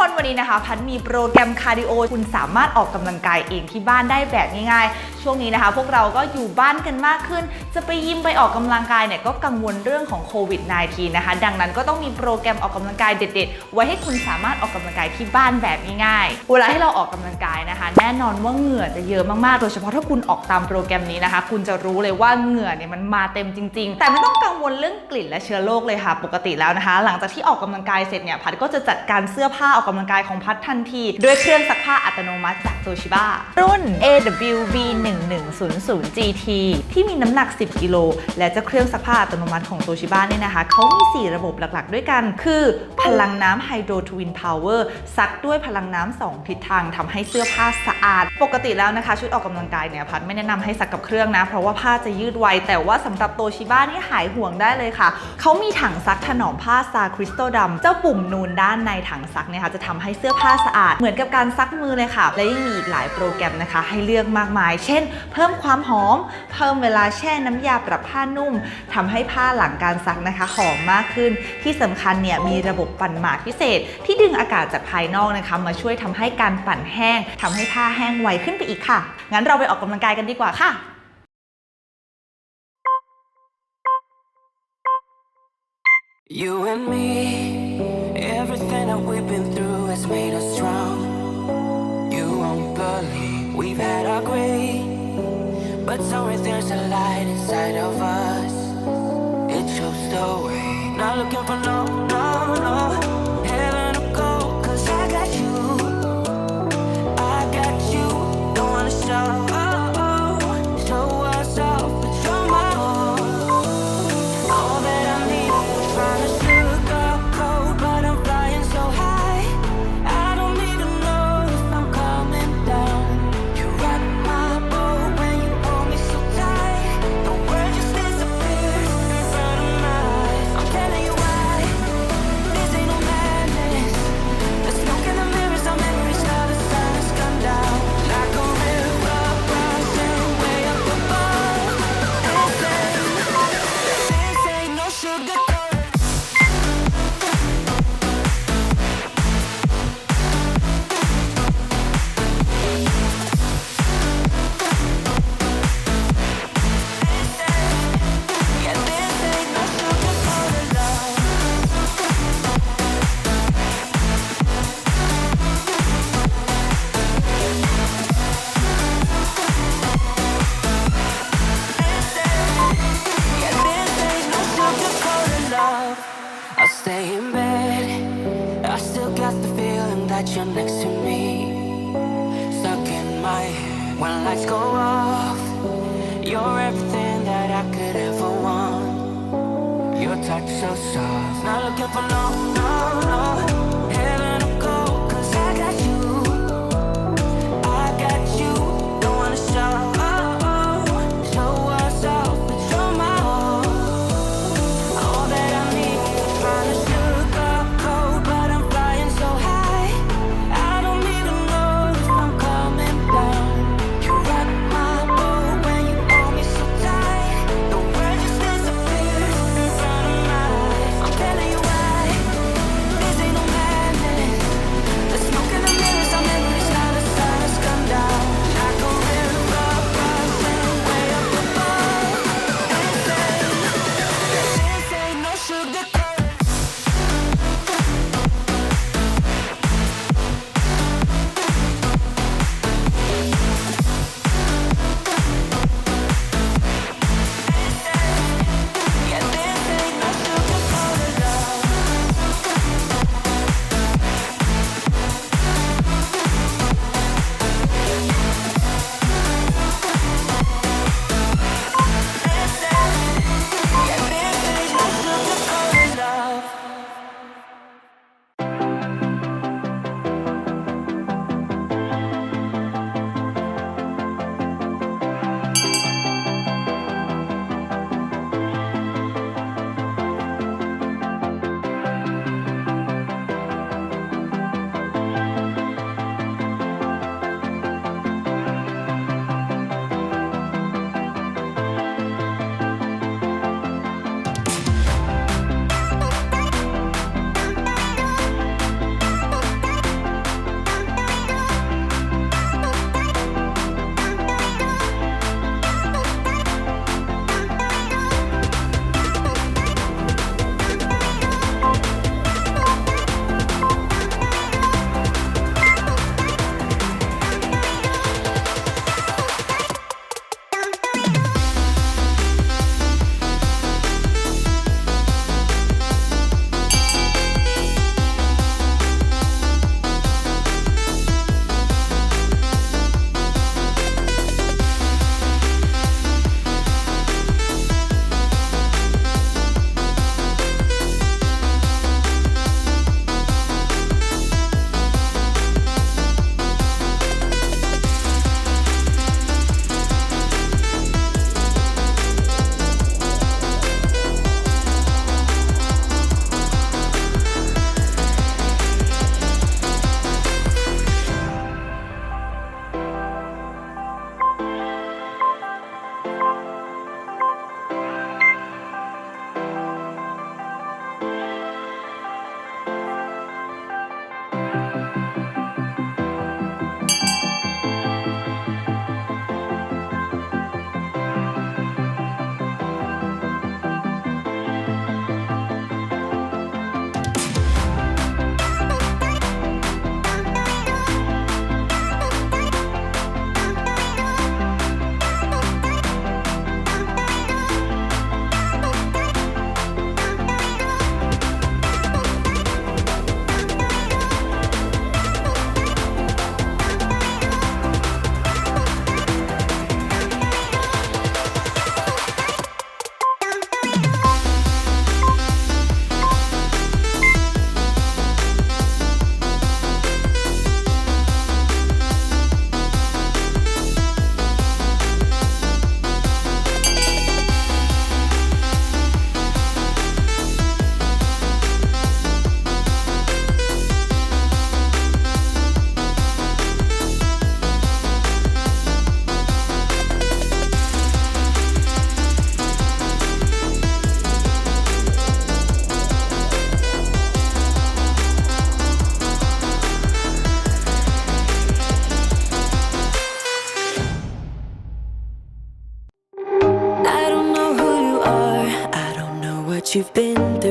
คนวันนี้นะคะ พัดมีโปรแกรมคาร์ดิโอคุณสามารถออกกำลังกายเองที่บ้านได้แบบง่ายๆ ช่วงนี้นะคะ พวกเราก็อยู่บ้านกันมากขึ้น จะไปยิมไปออกกำลังกายเนี่ยก็กังวลเรื่องของโควิด -19 นะคะ ดังนั้นก็ต้องมีโปรแกรมออกกำลังกายเด็ด ๆ ไว้ให้คุณสามารถออกกำลังกายที่บ้านแบบง่ายๆ เวลาให้เราออกกำลังกายนะคะ แน่นอนว่าเหงื่อจะเยอะมากๆ โดยเฉพาะถ้าคุณออกตามโปรแกรมนี้นะคะ คุณจะรู้เลยว่าเหงื่อเนี่ยมันมาเต็มจริง ๆ แต่ไม่ต้องกังวลเรื่องกลิ่นและเชื้อโรคเลยค่ะ ปกติแล้วนะคะ หลังจากที่ออกกำลังกายเสร็จเนี่ยพัดก็จะจัดการเสื้อผ้าออกกำลังกายของพัดทันที ด้วยเครื่องซักผ้าอัตโนมัติจากโตชิบะรุ่น AWB 1100 GT ที่มีน้ำหนัก 10 กิโล และเจ้าเครื่องซักผ้าอัตโนมัติของโตชิบะเนี่ยนะคะเขามี 4 ระบบหลักๆ ด้วยกัน คือพลังน้ำไฮโดรทวินพาวเวอร์ซักด้วยพลังน้ำ2ทิศทางทำให้เสื้อผ้าสะอาด ปกติแล้วนะคะ ชุดออกกำลังกายเนี่ยพัดไม่แนะนำให้ซักกับเครื่องนะ เพราะว่าผ้าจะยืดไว แต่ว่าสำหรับโตชิบะนี่หายห่วงได้เลยค่ะ เขามีถังซักถนอมผ้าซาคริสตัลดำเจ้าปุ่มนูนด้านในถังซักเนี่ยค่ะจะทำให้เสื้อผ้าสะอาด เหมือนกับการซักมือเลยค่ะ และยังมีอีกหลายโปรแกรมนะคะ ให้เลือกมากมาย เช่น เพิ่มความหอม เพิ่มเวลาแช่น้ำยาปรับผ้านุ่มทำให้ผ้าหลังการซักนะคะหอมมากขึ้น ที่สำคัญเนี่ยมีระบบปั่นหมาดพิเศษ ที่ดึงอากาศจากภายนอกนะคะ มาช่วยทำให้การปั่นแห้งทำให้ผ้าแห้งไวขึ้นไปอีกค่ะ งั้นเราไปออกกำลังกายกันดีกว่าค่ะ You and me, has made us strong. You won't believe we've had our gray, but somewhere there's a light inside of us. It shows the way. Stay in bed. I still got the feeling that you're next to me. Stuck in my head when lights go off. You're everything that I could ever want. Your touch so soft. Not looking for no.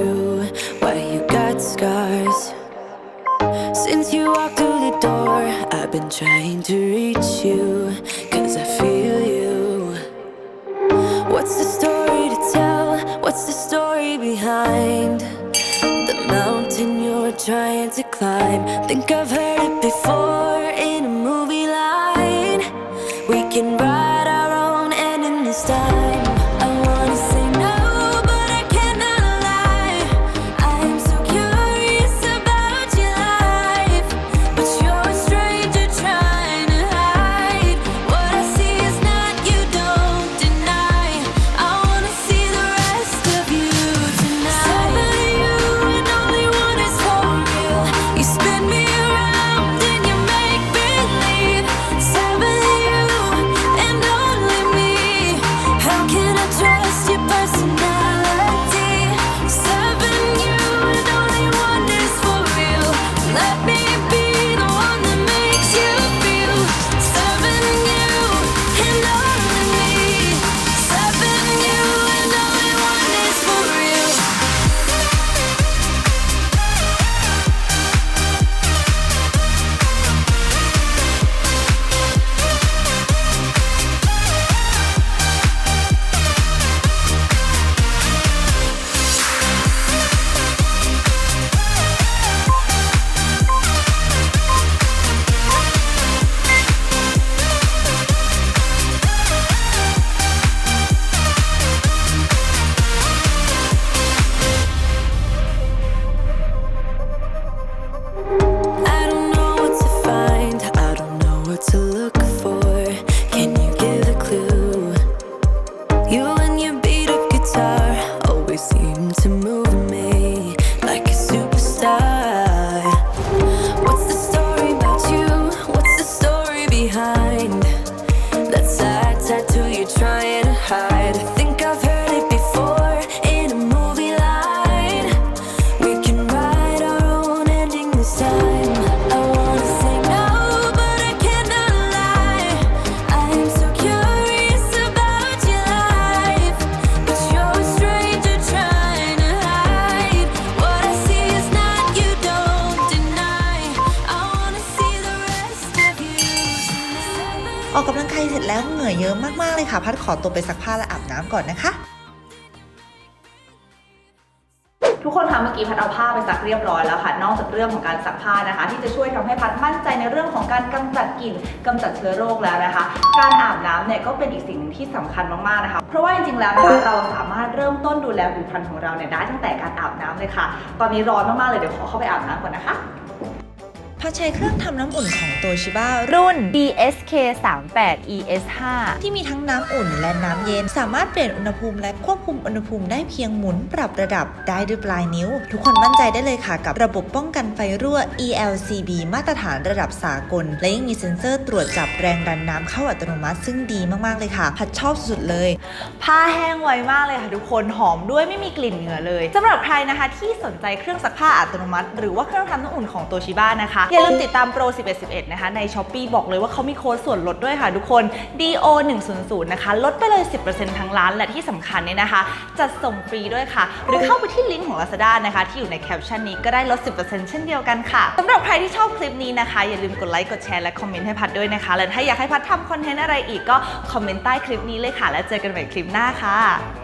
Through, why you got scars. Since you walked through the door, I've been trying to reach you, cause I feel you. What's the story to tell? What's the story behind the mountain you're trying to climb? Think I've heard it before in a movie line. We can ออกกำลังกายเสร็จแล้วเหงื่อเยอะมากๆเลยค่ะ พัดขอตัวไปซักผ้าและอาบน้ำก่อนนะคะทุกคนคะเมื่อกี้พัดเอาผ้าไปซักเรียบร้อยแล้วค่ะ นอกจากเรื่องของการซักผ้านะคะ ที่จะช่วยทำให้พัดมั่นใจในเรื่องของการกำจัดกลิ่นกำจัดเชื้อโรคแล้วนะคะ การอาบน้ำเนี่ยก็เป็นอีกสิ่งหนึ่งที่สำคัญมากๆนะคะ เพราะว่าจริงๆแล้วนะคะเราสามารถเริ่มต้นดูแลผิวพรรณของเราเนี่ยได้ตั้งแต่การอาบน้ำเลยค่ะ ตอนนี้ร้อนมากๆเลยเดี๋ยวขอเข้าไปอาบน้ำก่อนนะคะ พัดใช้เครื่องทำน้ำอุ่นของโตชิบ้ารุ่น DSK 38 ES 5ที่มีทั้งน้ำอุ่นและน้ำเย็น สามารถเปลี่ยนอุณหภูมิและควบคุมอุณหภูมิได้เพียงหมุนปรับระดับได้ด้วยปลายนิ้ว ทุกคนมั่นใจได้เลยค่ะกับระบบป้องกันไฟรั่ว ELCB มาตรฐานระดับสากล และยังมีเซ็นเซอร์ตรวจจับแรงดันน้ำเข้าอัตโนมัติซึ่งดีมากๆเลยค่ะ พัดชอบสุดเลย ผ้าแห้งไวมากเลยค่ะทุกคนหอมด้วยไม่มีกลิ่นเหงื่อเลยสำหรับใครนะคะที่สนใจเครื่องซักผ้าอัตโนมัติ หรือว่าเครื่องทำน้ำอุ่นของโตชิบ้านะคะอย่าลืมติดตามโปร 1111 นะคะ ใน s h อ p e e บอกเลยว่าเขามีโค้ดส่วนลดด้วยค่ะทุกคน DO 100นะคะ ลดไปเลย 10%ทั้งร้าน และที่สำคัญเนี่ยนะคะ จัดส่งฟรีด้วยค่ะ หรือเข้าไปที่ลิงก์ของ Lazada นะคะ ที่อยู่ในแคปชั่นนี้ก็ได้ลด 10%เช่นเดียวกันค่ะสำหรับใครที่ชอบคลิปนี้นะคะ อย่าลืมกดไลค์กดแชร์และคอมเมนต์ให้พัดด้วยนะคะ และถ้าอยากให้พัดทำคอนเทนต์อะไรอีกก็คอมเมนต์ใต้คลิปนี้เลยค่ะ แล้วเจอกันใหม่คลิปหน้าค่ะ